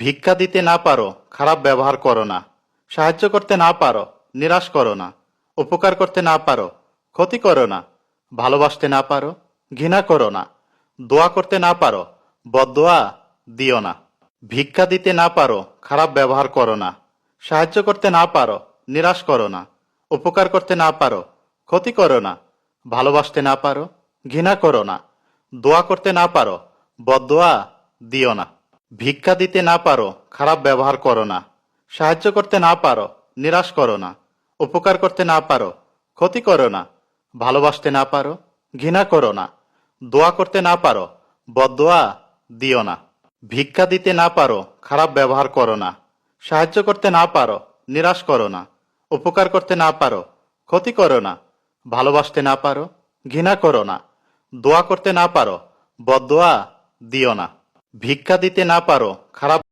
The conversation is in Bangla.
ভিক্ষা দিতে না পারো খারাপ ব্যবহার করো না সাহায্য করতে না পারো নিরাশ করো না উপকার করতে না পারো ক্ষতি করো না ভালোবাসতে না পারো ঘৃণা করো না দোয়া করতে না পারো বদোয়া দিও না ভিক্ষা দিতে না পারো খারাপ ব্যবহার করো না সাহায্য করতে না পারো নিরাশ করো না উপকার করতে না পারো ক্ষতি করো না ভালোবাসতে না পারো ঘৃণা করো না দোয়া করতে না পারো বদোয়া দিও না ভিক্ষা দিতে না পারো খারাপ ব্যবহার করো না সাহায্য করতে না পারো নিরাশ করো না উপকার করতে না পারো ক্ষতি করো না ভালোবাসতে না পারো ঘৃণা করো না দোয়া করতে না পারো বদোয়া দিও না ভিক্ষা দিতে না পারো খারাপ ব্যবহার করো না সাহায্য করতে না পারো নিরাশ করো না উপকার করতে না পারো ক্ষতি করো না ভালোবাসতে না পারো ঘৃণা করো না দোয়া করতে না পারো বদোয়া দিও না ভিক্ষা দিতে না পারো খারাপ